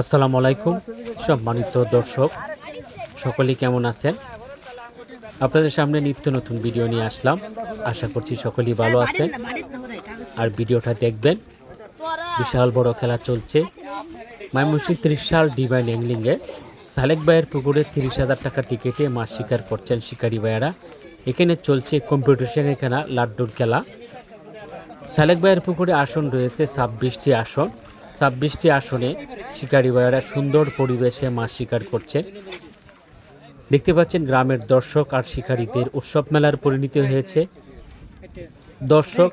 আসসালামু আলাইকুম, সম্মানিত দর্শক সকলে কেমন আছেন? আপনাদের সামনে নিত্য নতুন ভিডিও নিয়ে আসলাম। আশা করছি সকলেই ভালো আছেন। আর ভিডিওটা দেখবেন। বিশাল বড় খেলা চলছে। ময়মনসিংহ ত্রিশাল ডিভাইন অ্যাংলিংয়ে সালেক ভাইয়ের পুকুরে তিরিশ হাজার টাকা টিকিটে মাছ শিকার করছেন শিকারী ভাইয়েরা। এখানে চলছে কম্পিটিশনের খেলা লাড্ডুর খেলা। সালেক ভাইয়ের পুকুরে আসন রয়েছে ছাব্বিশটি আসন। ছাব্বিশটি আসনে শিকারী ভাইয়েরা সুন্দর পরিবেশে মাছ শিকার করছেন। দেখতে পাচ্ছেন গ্রামের দর্শক আর শিকারীদের উৎসব মেলার পরিণতি হয়েছে। দর্শক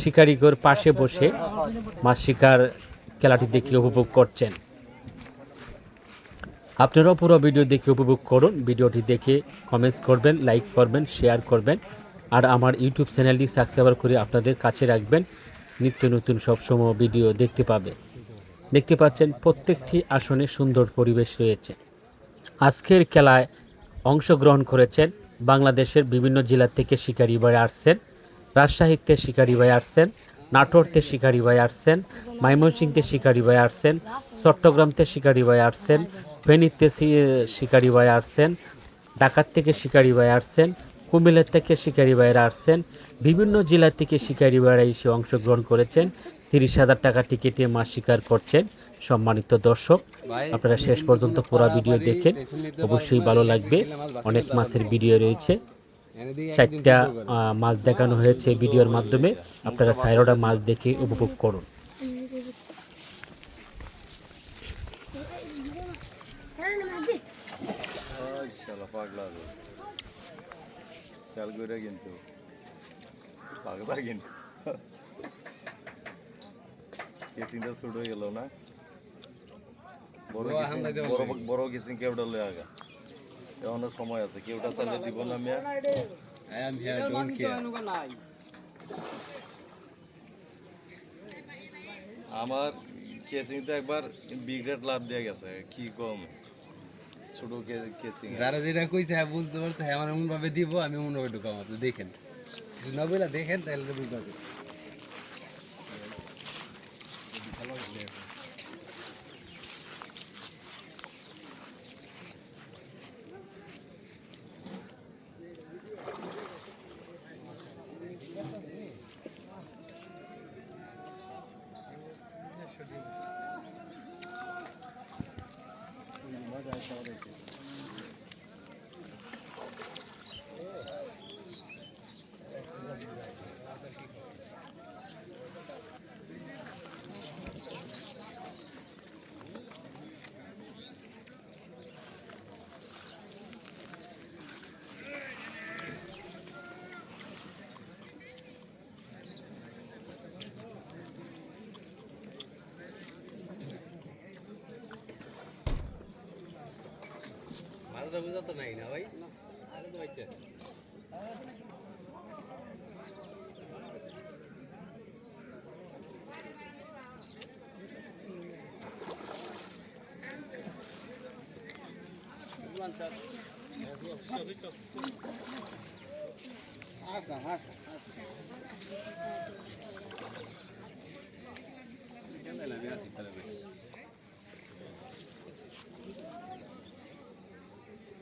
শিকারীগর পাশে বসে মাছ শিকার খেলাটি দেখে উপভোগ করছেন। আপনারাও পুরো ভিডিও দেখে উপভোগ করুন। ভিডিওটি দেখে কমেন্টস করবেন লাইক করবেন শেয়ার করবেন। আর আমার ইউটিউব চ্যানেলটি সাবস্ক্রাইব করে আপনাদের কাছে রাখবেন। নিত্য নতুন সবসময় ভিডিও দেখতে পাবে। দেখতে পাচ্ছেন, প্রত্যেকটি আসনে সুন্দর পরিবেশ রয়েছে। আজকের খেলায় অংশগ্রহণ করেছেন বাংলাদেশের বিভিন্ন জেলা থেকে শিকারী ভাই আসছেন, রাজশাহীতে শিকারী ভাই আসছেন, নাটোরতে শিকারী ভাই আসছেন, ময়মনসিংহতে শিকারী ভাই আসছেন, চট্টগ্রামতে শিকারী ভাই আসছেন, ফেনীতে শিকারী ভাই আসছেন, ঢাকার থেকে শিকারী ভাই আসছেন কুমিল্লার থেকে শিকারী ভাইরা আসছেন। বিভিন্ন জেলা থেকে শিকারী ভাইরা এসে অংশগ্রহণ করেছেন। তিরিশ হাজার টাকা টিকিটে মাছ শিকার করছেন সম্মানিত দর্শক। আপনারা শেষ পর্যন্ত পুরো ভিডিও দেখেন। অবশ্যই ভালো লাগবে। অনেক মাছের ভিডিও রয়েছে। চারটা মাছ দেখানো হয়েছে ভিডিওর মাধ্যমে। আপনারা সাইরোটা মাছ দেখে উপভোগ করুন। খেয়াল করে কিন্তু পাগলা কিন্তু। কেসিংটা শুট হয়ে গেল না? বড় কেসিং বড় বড় কেসিং কেউটা লয়ে আগা। এখনও সময় আছে কেউটা চাইলে দিব না মিয়া। don't care. আমার কেসিংতে একবার বিগ্রেড লাভ দিয়ে গেছে কি কম? ছোট কেসিং যারা যেটা কইছে হ্যাঁ বুঝতে পারছে হ্যাঁ আমার এমন ভাবে দিব, আমি এমন ভাবে ঢুকাম আপনি দেখেন, কিছু না বলে দেখেন, তাহলে বুঝতে পারবেন shoulder. মাছটা বুঝা তো নাই না ভাই? আরে তো বাচ্চা আচ্ছা আচ্ছা দাঁড়া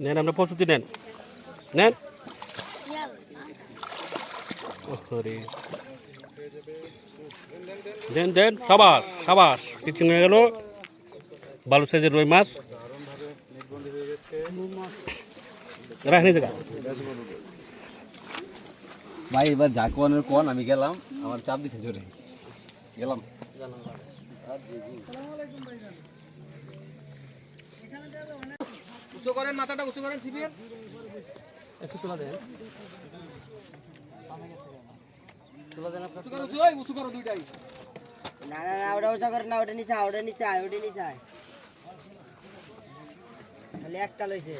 নেন, আপনার প্রস্তুতি নেন। নেন। দেন দেন, সাবাস সাবাস। কিছু নিয়ে গেল। বালু সাইজের রুই মাছ। ভাই, এবার যা কোয়ানের কোয়ান আমি গেলাম। আমার চাপ দিছে জোরে। গেলাম। উঁচু করেন মাথাটা উঁচু করেন সিপিএর একটু তোলা দেন। উঁচু করো উঁচু উঁচু করো দুইটাই। না না না ওটা ওটা করে না ওটা নিচে ওটা নিচে আয় ওটা নিচে আয়। খালি একটা লইছে।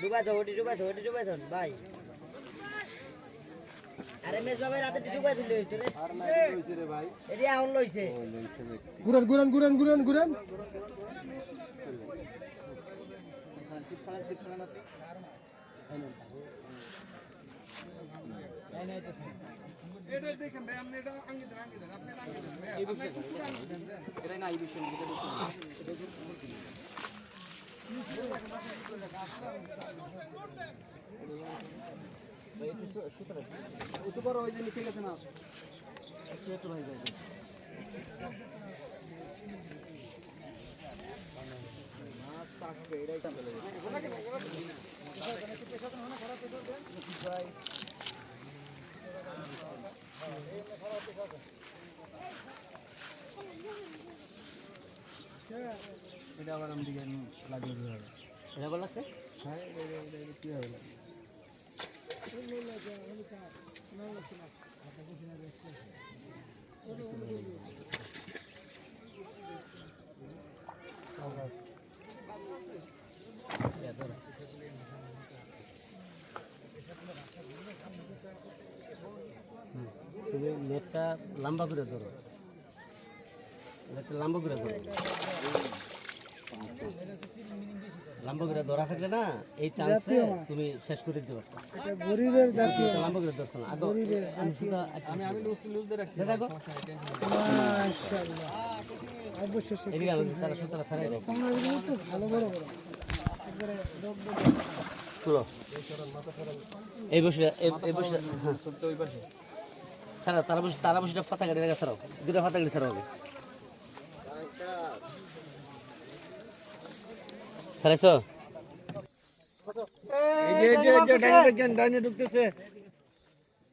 ডুবাই তো ওটি ডুবাই তো ওটি ডুবাই তো ভাই। আরে মেজ বাবাই রাতে ডুবাই দিল হইতো রে। এটি এখন লইছে। ঘুরেন ঘুরেন ঘুরেন ঘুরেন ঘুরেন। এটা না এই বিষয় একটু বড় ওই যে নিচে গেছে না আসো একটু হয়ে এটা আবার আমি দিকে লাগিয়ে দিতে হবে এটা আবার লাগছে হ্যাঁ কী হবে লাগবে তুমি নেটটা লম্বা করে ধরো। নেটটা লম্বা করে ধরো। লম্বা করে ধরা থাকলে না এই চান্সে তুমি শেষ করে দিতে পারছ গরিবের জাতি লম্বা করে ধরছো না। আগে আমি শুধু আমি আমি লুজ লুজ দিয়ে রাখছি। দেখো। মাশাআল্লাহ। অবশ্যই এদিকে তারা সুতরা ছাড়াই দাও ভালো বড় বড় এই বসে এই বসে হ্যাঁ। সারা তারা বসে তারা বসে ফাতা কাটি রেখে সারাও দুটো ফাতা কাটি সারাও সারাইছো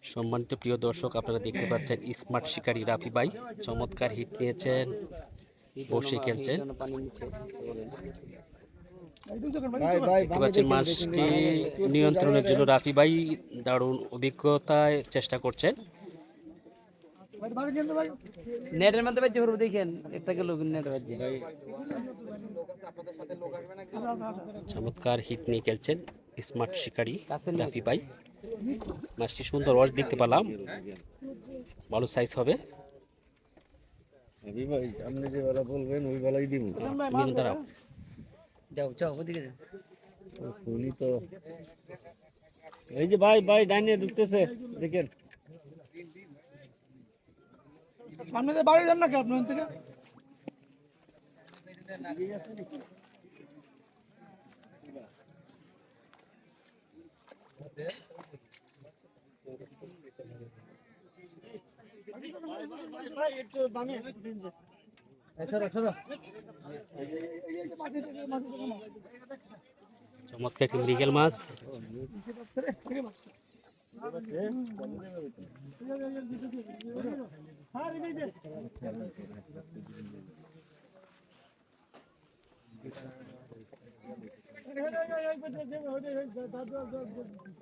সম্মানিত প্রিয় দর্শক আপনারা দেখতে পাচ্ছেন স্মার্ট শিকারী রাফি ভাই। চমৎকার হিট নিয়েছেন। বসে খেলছেন দেখতে মাছটি নিয়ন্ত্রণের জন্য রাফি ভাই দারুণ অভিজ্ঞতায় চেষ্টা করছেন। নেটের মধ্যে বাজে হরব দেখেন একটা গেল নেট বাজে চমৎকার হিট নিয়ে খেলছেন স্মার্ট শিকারি রাফি ভাই। মাছটি সুন্দর ওয়াশ দেখতে পেলাম। ভালো সাইজ হবে। ভাই আপনি যে বেলা বলবেন ওই বেলাই দিব দাঁড়াও। যাও যাও ওদিকে যাও উনি তো এই যে ভাই ভাই ডাইনে ঢুকতেছে দেখেন আপনাদের বাড়ি যান না কি আপনার থেকে চমৎকার একটি মৃগেল মাছ।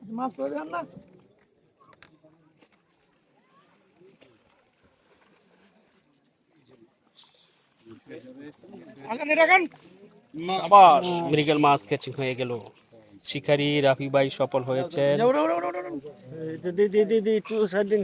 মাছ ধরে না। আবার মৃগেল মাছ ক্যাচিং হয়ে গেল। শিকারী রাফি ভাই সফল হয়েছে দিদি দিদি একটু দিন।